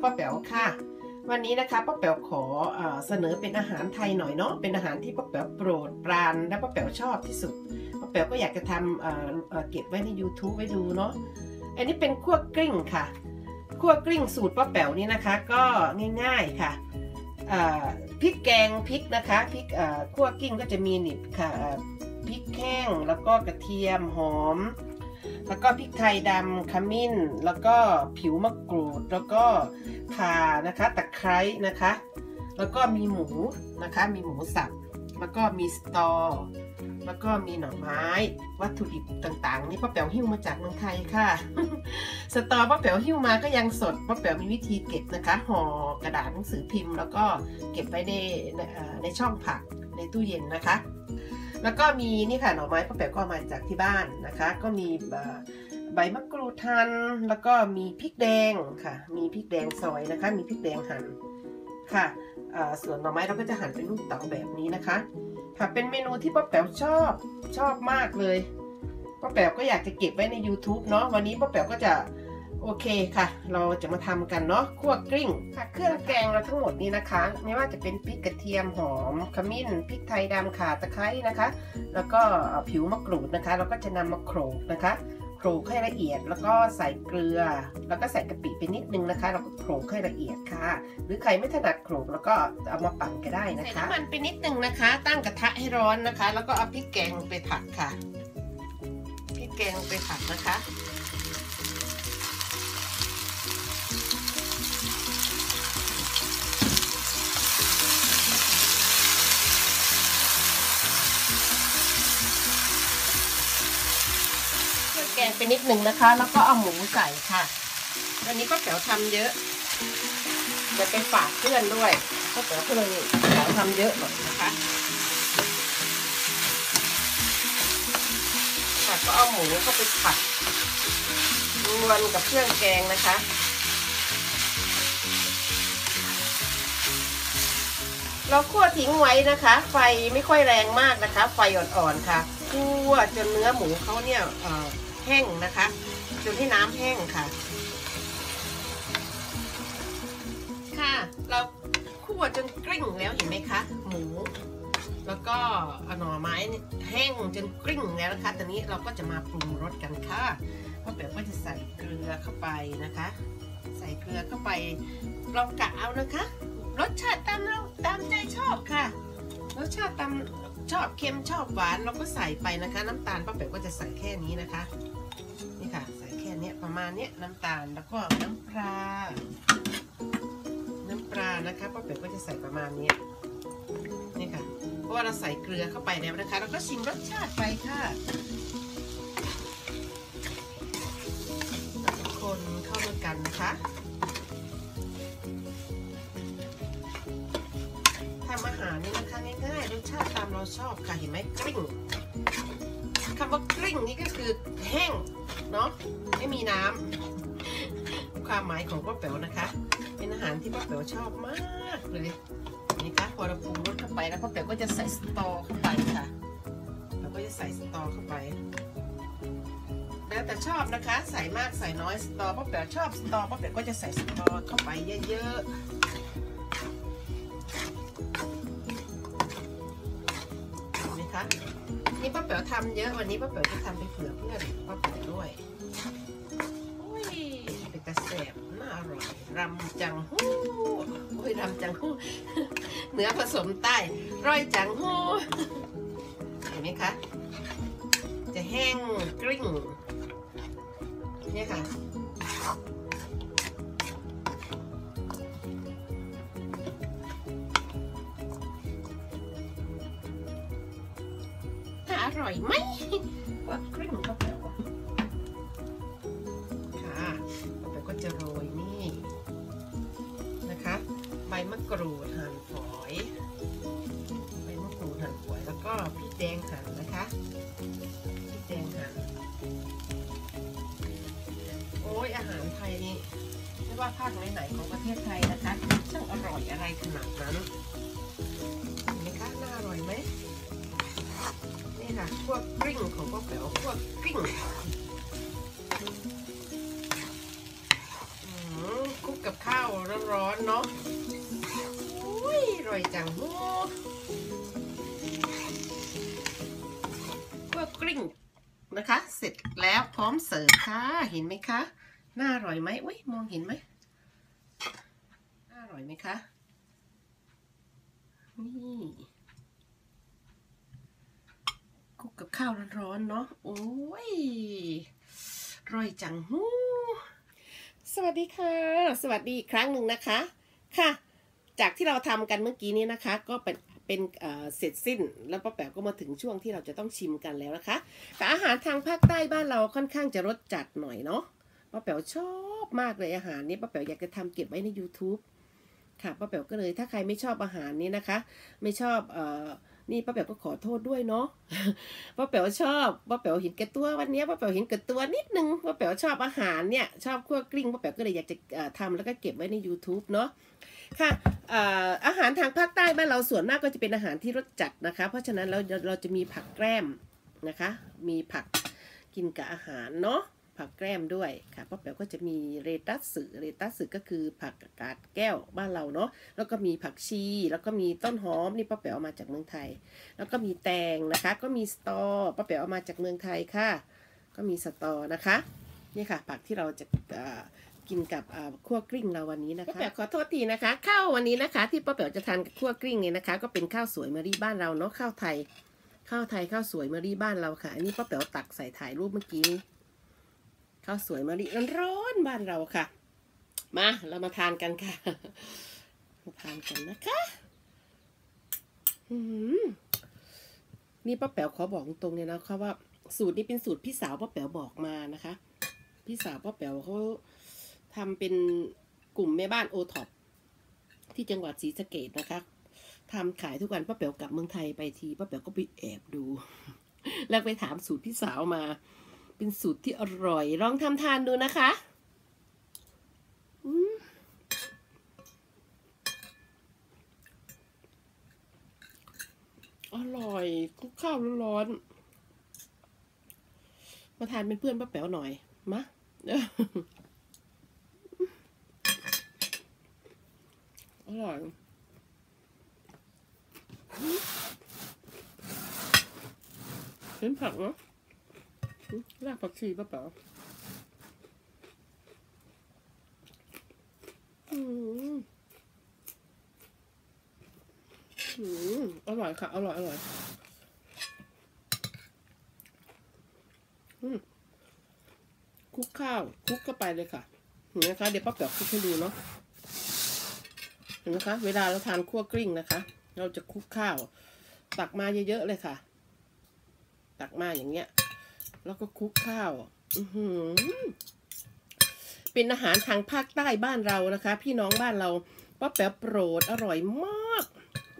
ไคร้จันมิไนชาแนลป้าแป๋วค่ะ วันนี้นะคะป้าแป๋วขอเอเสนอเป็นอาหารไทยหน่อยเนาะเป็นอาหารที่ป้าแป๋วโปรดปรานและป้าแป๋วชอบที่สุดป้าแป๋วก็อยากจะทำเเเก็บไว้ใน YouTube ไว้ดูเนาะอันนี้เป็นคั่วกลิ้งค่ะคั่วกลิ้งสูตรป้าแป๋วนี่นะคะ ก็ง่ายๆค่ะพริกแกงพริกนะคะพริกเอ่อคั่วกลิ้งก็จะมีหนิบค่ะพริกแห้งแล้วก็กระเทียมหอม แล้วก็พริกไทยดำขมิ้น แล้วก็ผิวมะกรูด แล้วก็ข่านะคะตะไคร้นะคะ แล้วก็มีหมูนะคะ มีหมูสับ แล้วก็มีสตอ แล้วก็มีหน่อไม้ วัตถุดิบต่างๆ นี่ป้าแป๋วหิ้วมาจากเมืองไทยค่ะ สตอป้าแป๋วหิ้วมาก็ยังสดป้าแป๋วมีวิธีเก็บนะคะห่อกระดาษหนังสือพิมพ์ แล้วก็เก็บไว้ในในเอ่อในช่องผักในตู้เย็นนะคะ แล้วก็มีนี่ค่ะหน่อไม้ป้าแป๋วก็มาจากที่บ้านนะคะ ก็มีใบมะกรูดทัน แล้วก็มีพริกแดงค่ะ มีพริกแดงซอยนะคะ มีพริกแดงหั่นค่ะส่วนหน่อไม้เราก็จะหั่นเป็นลูกเต๋าแบบนี้นะคะ ค่ะเป็นเมนูที่ป้าแป๋วชอบชอบมากเลยป้าแป๋วก็อยากจะเก็บไว้ใน YouTube เนาะวันนี้ป้าแป๋วก็จะ โอเคค่ะ เราจะมาทำกันเนาะคั่วกลิ้งค่ะเครื่องแกงเราทั้งหมดนี้นะคะ ไม่ว่าจะเป็นพริกกระเทียมหอมขมิ้นพริกไทยดำข่าตะไคร้นะคะ แล้วก็ผิวมะกรูดนะคะ เราก็จะนำมาโขลกนะคะโขลกให้ละเอียดแล้วก็ใส่เกลือ แล้วก็ใส่กะปิไปนิดนึงนะคะแล้วก็โขลกให้ละเอียดค่ะ หรือใครไม่ถนัดโขลกแล้วก็เอามาปั่นก็ได้นะคะใส่น้ำมันไปนิดนึงนะคะ ตั้งกระทะให้ร้อนนะคะ แล้วก็เอาพริกแกงไปผัดค่ะพริกแกงไปผัดนะคะ ไปนิดนึงนะคะ แล้วก็เอาหมูใส่ค่ะอันนี้ก็แป๋วทำเยอะจะไปฝากเพื่อนด้วยก็แป๋วก็เลยแป๋วทำเยอะหน่อยนะคะค่ะก็เอาหมูเข้าไปผัดรวนกับเครื่องแกงนะคะเราคั่วทิ้งไว้นะคะ ไฟไม่ค่อยแรงมากนะคะ ไฟอ่อนๆค่ะคั่วจนเนื้อหมูเขาเนี่ยเอ่อ แห้งนะคะจนที่น้ำแห้งค่ะ ค่ะ เราคั่วจนกริ่งแล้วเห็นไหมคะ หมู แล้วก็หน่อไม้แห้งจนกริ่งแล้วนะคะตอนนี้เราก็จะมาปรุงรสกันค่ะพ่อเป๋วก็จะใส่เกลือเข้าไปนะคะ ใส่เกลือเข้าไปลองกะเอานะคะ รสชาติตามเราตามใจชอบค่ะ รสชาติตาม ชอบเค็มชอบหวานเราก็ใส่ไปนะคะ น้ำตาลป้าเป๋วก็จะใส่แค่นี้นะคะ นี่ค่ะ ใส่แค่นี้ประมาณนี้น้ำตาลแล้วก็น้ำปลาน้ำปลานะคะป้าเป๋วก็จะใส่ประมาณนี้นี่ค่ะ เพราะว่าเราใส่เกลือเข้าไปแล้วนะคะเราก็ชิมรสชาติไปค่ะแล้วก็คนเข้าด้วยกันนะคะ ชาติตามเราชอบค่ะเห็นไหมกลิ้งคำว่ากลิ้งนี่ก็คือแห้งเนาะไม่มีน้ำความหมายของป้าเป๋วนะคะ เป็นอาหารที่ป้าเป๋วชอบมากเลยนี่คะพอเราปรุงรสเข้าไปแล้วป้าเป๋วก็จะใส่สตอเข้าไปค่ะเราก็จะใส่สตอเข้าไปแล้วแต่ชอบนะคะ ใส่มากใส่น้อยสตอป้าเป๋วชอบสตอป้าเป๋วก็จะใส่สตอเข้าไปเยอะๆะนี่ป้าเป๋วทำเยอะวันนี้ป้าเป๋วจะทำไปเผื่อเพื่อนป้าเป๋วด้วยอุ้ยเป็นกระแสบน่าอร่อยรำจังฮู้โอ้ยรำจังฮู้เหนือผสมใต้ร่อยจังฮู้เห็นไหมคะ จะแห้งกริ่งเนี่ยค่ะ ร่อยไหมว่ากริ่งเข้าไปวะค่ะต่อไปก็จะโรยนี่นะคะ ใบมะกรูดหั่นฝอยใบมะกรูดหั่นฝอยแล้วก็พริกแดงหั่นนะคะพริกแดงหั่นโอ้ยอาหารไทยนี่ไม่ว่าภาคไหนๆของประเทศไทยนะคะช่างอร่อยอะไรขนาดนั้น นี่ค่ะพวกกริ่งของพวกแป๋วพวกกริ่งอืมร้อนๆเนาะอุ้ยอร่อยจังฮู้คั่วกลิ้งนะคะ เสร็จแล้วพร้อมเสิร์ฟค่ะ เห็นไหมคะ น่าอร่อยไหมอุ้ยมองเห็นไหมน่าอร่อยไหมคะ นี่ คุกกับข้าวร้อนๆเนาะโอ้ยร่อยจังฮู้สวัสดีค่ะ สวัสดีอีกครั้งหนึ่งนะคะค่ะ จากที่เราทำกันเมื่อกี้นี้นะคะ ก็เป็นเป็นเอ่อเสร็จสิ้น แล้วป้าแป๋วก็มาถึงช่วงที่เราจะต้องชิมกันแล้วนะคะ แต่อาหารทางภาคใต้บ้านเราค่อนข้างจะรสจัดหน่อยเนาะป้าแป๋วชอบมากเลยอาหารนี้ป้าแป๋วอยากจะทำเก็บไว้ใน YouTube ค่ะป้าแป๋วก็เลยถ้าใครไม่ชอบอาหารนี้นะคะ ไม่ชอบเอ่อ นี่ป้าแป๋วก็ขอโทษด้วยเนาะป้าแป๋วชอบป้าแป๋วเห็นแก่ตัววันนี้ป้าแป๋วเห็นแก่ตัวนิดนึงป้าแป๋วชอบอาหารเนี่ยชอบคั่วกลิ้งป้าแป๋วก็เลยอยากจะเอ่อทำแล้วก็เก็บไว้ใน YouTube เนาะค่ะอาหารทางภาคใต้บ้านเราส่วนมากก็จะเป็นอาหารที่รสจัดนะคะ เพราะฉะนั้นเราเราจะมีผักแกล้มนะคะ มีผักกินกับอาหารเนาะ ผักแกล้มด้วยค่ะป้าแป๋วก็จะมีเรตัสสึเรตัสสึก็คือผักกาดแก้วบ้านเราเนาะแล้วก็มีผักชี แล้วก็มีต้นหอมนี่ป้าแป๋วเอามาจากเมืองไทย แล้วก็มีแตงนะคะ ก็มีสตอป้าแป๋วเอามาจากเมืองไทยค่ะ ก็มีสตอนะคะนี่ค่ะ ผักที่เราจะกินกับอ่าคั่วกลิ้งเราวันนี้นะคะป้าแป๋วขอโทษทีนะคะ ข้าววันนี้นะคะ ที่ป้าแป๋วจะทานกับคั่วกลิ้งเนี่ยนะคะ ก็เป็นข้าวสวยมารีบ้านเราเนาะข้าวไทยข้าวไทยข้าวสวยมารีบ้านเราค่ะอันนี้ป้าแป๋วตักใส่ถ่ายรูปเมื่อกี้นี้ ข้าวสวยมารีร้อนๆบ้านเราค่ะ มาเรามาทานกันค่ะ มาทานกันนะคะนี่ป้าแป๋วขอบอกตรงๆเลยนะคะว่า สูตรนี้เป็นสูตรพี่สาวป้าแป๋วบอกมานะคะ พี่สาวป้าแป๋วเขาทำเป็นกลุ่มแม่บ้านโอท็อปที่จังหวัดศรีสะเกดนะคะทำขายทุกวันป้าแป๋วกลับเมืองไทยไปทีป้าแป๋วก็ไปแอบดู แล้วไปถามสูตรพี่สาวมา เป็นสูตรที่อร่อย ลองทำทานดูนะคะอร่อยคลุกข้าวร้อนๆมาทานเป็นเพื่อนป้าแป๋วหน่อย มะอร่อยเห็นผักเนาะอืม รากผักชีป้าแป๋วอืมอืมอร่อยค่ะ อร่อย อร่อย อืมคลุกข้าวคลุกเข้าไปเลยค่ะเห็นไหมคะ เดี๋ยวป้าแป๋วคลุกให้ดูเนาะเห็นไหมคะ เวลาเราทานคั่วกลิ้งนะคะ เราจะคลุกข้าว ตักมาเยอะๆเลยค่ะ ตักมาอย่างเงี้ย แล้วก็คลุกข้าวเป็นอาหารทางภาคใต้บ้านเรานะคะ พี่น้องบ้านเราป้าแป๋วโปรดอร่อยมาก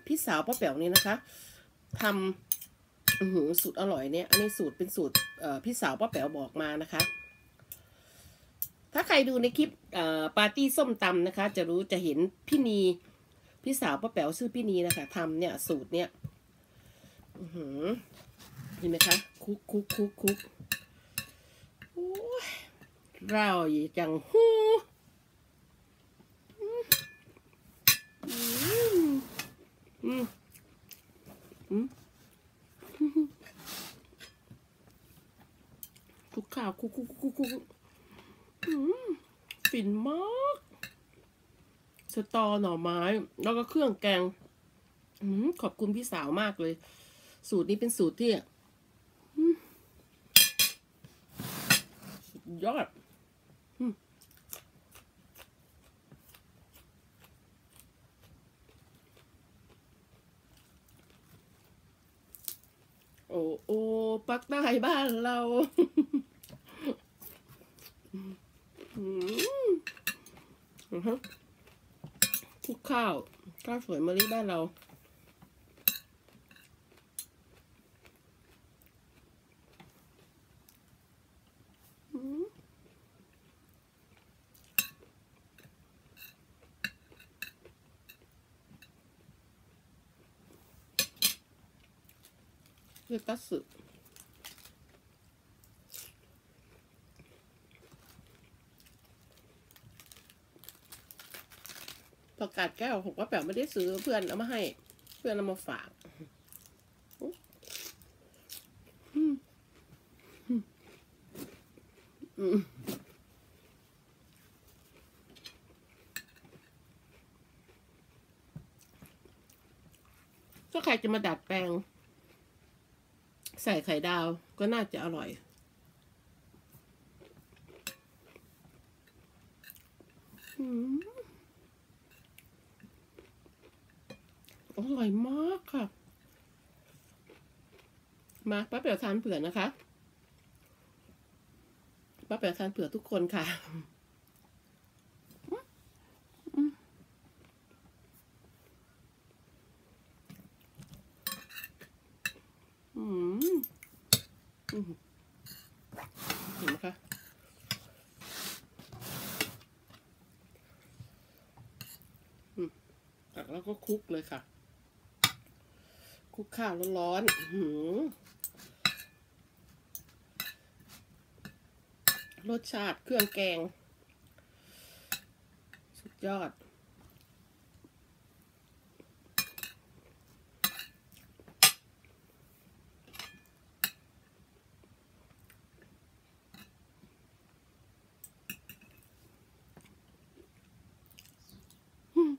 พี่สาวป้าแป๋วนี่นะคะทำหือสูตรอร่อยเนี่ย อันนี้สูตรเป็นสูตรพี่สาวป้าแป๋วบอกมานะคะ ถ้าใครดูในคลิปปาร์ตี้ส้มตำนะคะ จะรู้จะเห็นพี่นีพี่สาวป้าแป๋วชื่อพี่นีนะคะทำเนี่ยสูตรเนี่ยเห็นไหมคะคุกคุกคุกคุก เราจังหูอืมอืมคุกข้าวคุกคุกคุกคุกอืมฟินมากสตอหน่อไม้ แล้วก็เครื่องแกงอขอบคุณพี่สาวมากเลย สูตรนี้เป็นสูตรที่อืมสุด ยอดโอ้โอ้ปักใต้บ้านเราอือฮะคลุกข้าวข้าวสวยมะลิบ้านเรา เวกัสสึประกาศแก้วผมว่าแป๋วไม่ได้ซื้อเพื่อนเอามาให้ เพื่อนเอามาฝากก็ใครจะมาดัด ใส่ไข่ดาวก็น่าจะอร่อย อร่อยมากค่ะ มาป้าเปียวทานเผื่อนะคะป้าเปียวทานเผื่อทุกคนค่ะ อืมอืมเห็นไหมคะอืมตักแล้วก็คลุกเลยค่ะ คลุกข้าวร้อนๆหือรสชาติเครื่องแกง สุดยอด อืม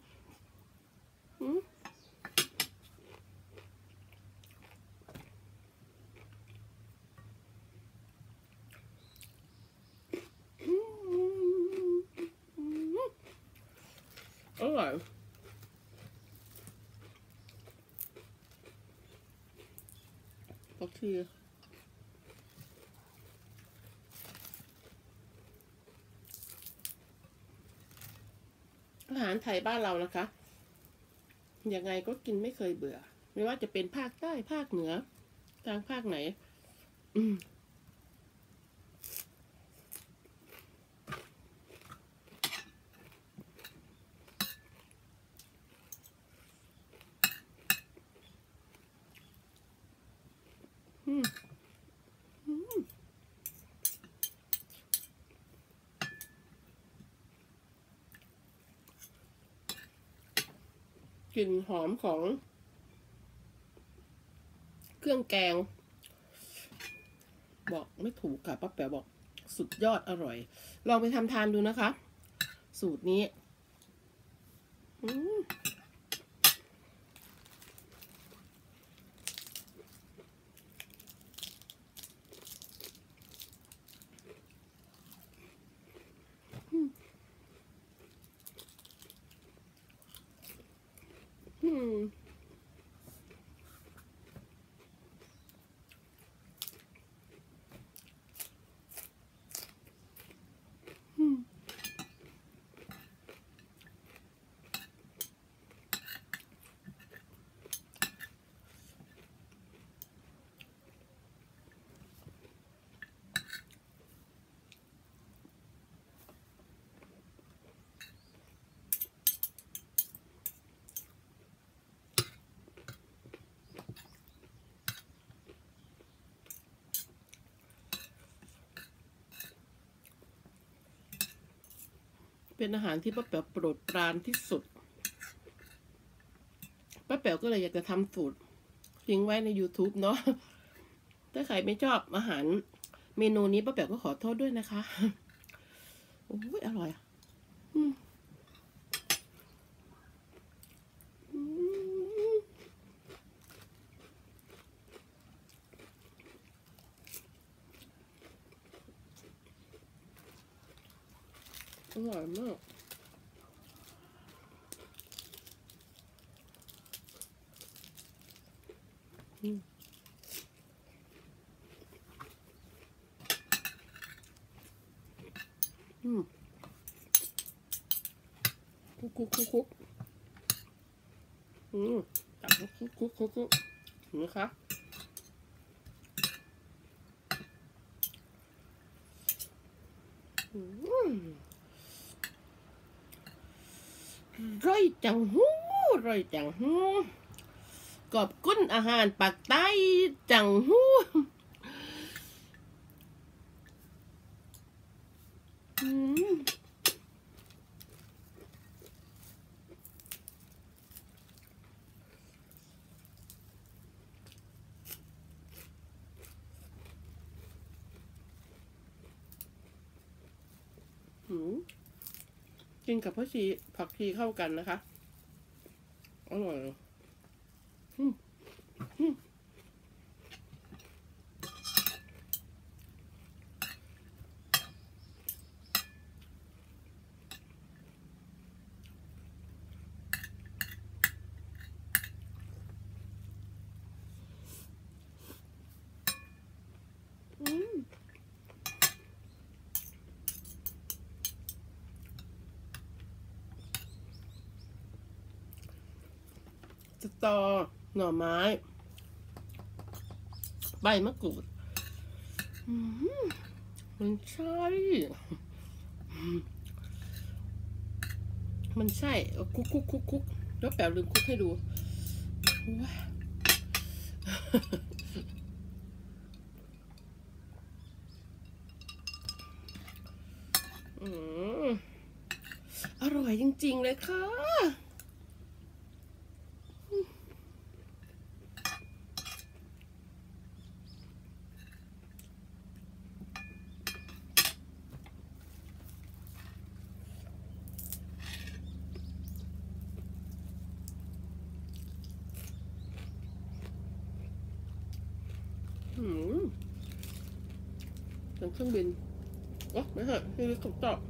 อร่อย ผักชีอาหารไทยบ้านเรานะคะ ยังไงก็กินไม่เคยเบื่อ ไม่ว่าจะเป็นภาคใต้ภาคเหนือ ทางภาคไหน อืม กลิ่นหอมของ เครื่องแกง บอกไม่ถูกค่ะป้าแป๋วบอกสุดยอดอร่อย ลองไปทำทานดูนะคะ สูตรนี้ อืมอืม เป็นอาหารที่ป้าแป๋วโปรดปรานที่สุด ป้าแป๋วก็เลยอยากจะทำสูตรทิ้งไว้ใน YouTube เนาะ ถ้าใครไม่ชอบอาหารเมนูนี้ป้าแป๋วก็ขอโทษด้วยนะคะ โอ้ยอร่อยอะอืมอืมอ ร่อยมากอืมอืมคุกคุกคุกคุกอืมจับคุกคุกคุกคุกเห็นะคะอืม ร่อยจังหู้ร่อยจังหู้ขอบคุณอาหารปากใต้จังหู้嗯。Mm. กินกับผักชีผักชีเข้ากันนะคะ อร่อยเลยอืมอืมอืม สตอ หน่อไม้ ใบมะกรูดอืมมันใช่ มันใช่เอาคุกคุกคุกคุกแล้วแป๋วลืมคุกให้ดูว้าอืมอร่อยจริง ๆ เลยค่ะ อืม เป็นเครื่องบินอ๋อไม่ใช่ที่ลิคอปเตอร์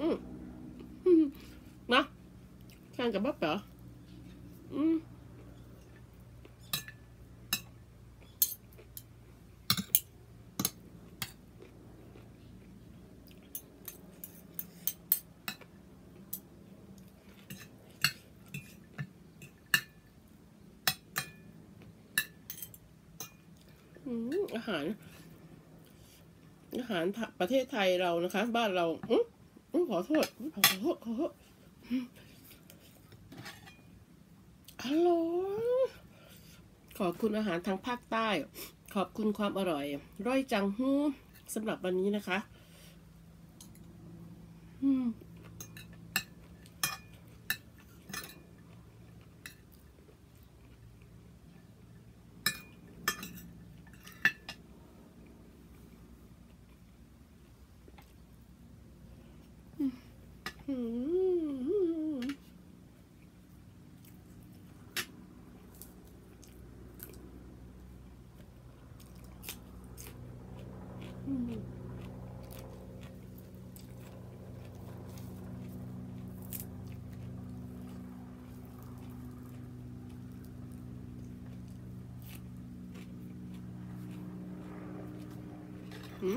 อืมอืมนะแข่งกับบ้าเป๋ออืม อาหาร อาหารประเทศไทยเรานะคะ บ้านเราอืมอืมขอโทษขอโทษขอโทษอืมอร่อยขอบคุณอาหารทางภาคใต้ ขอบคุณความอร่อย ร่อยจังฮู้สำหรับวันนี้นะคะ อืม อืมอืม อื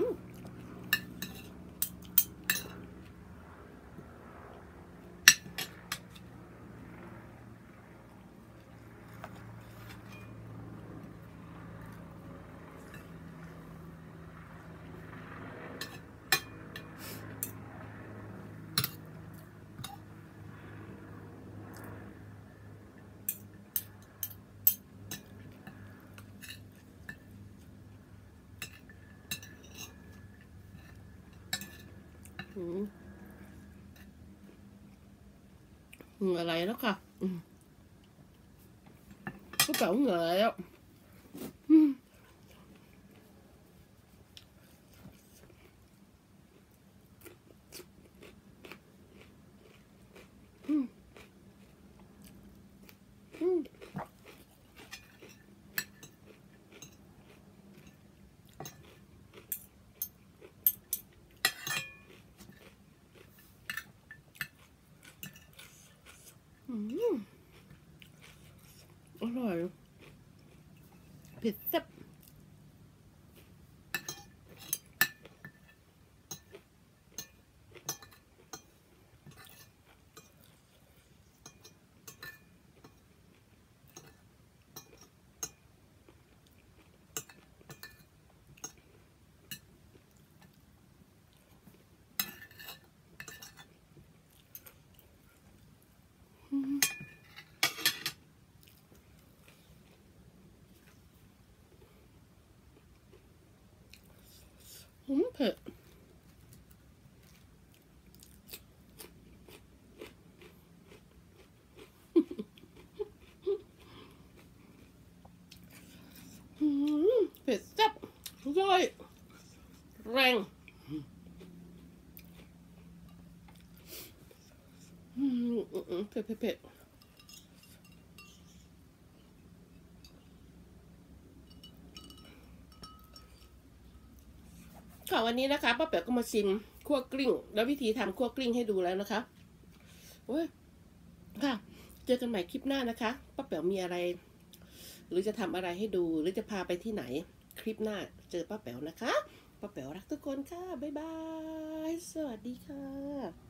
มอืมเหงื่ออะไ I'm up. Pit, Rang. Pip, pip, pip. ค่ะวันนี้นะคะป้าแป๋วก็มาชิมคั่วกลิ้ง แล้ววิธีทำคั่วกลิ้งให้ดูแล้วนะคะโอ้ยค่ะ เจอกันใหม่คลิปหน้านะคะป้าแป๋วมีอะไร หรือจะทำอะไรให้ดู หรือจะพาไปที่ไหน คลิปหน้า เจอป้าแป๋วนะคะป้าแป๋วรักทุกคนค่ะบ๊ายบาย สวัสดีค่ะ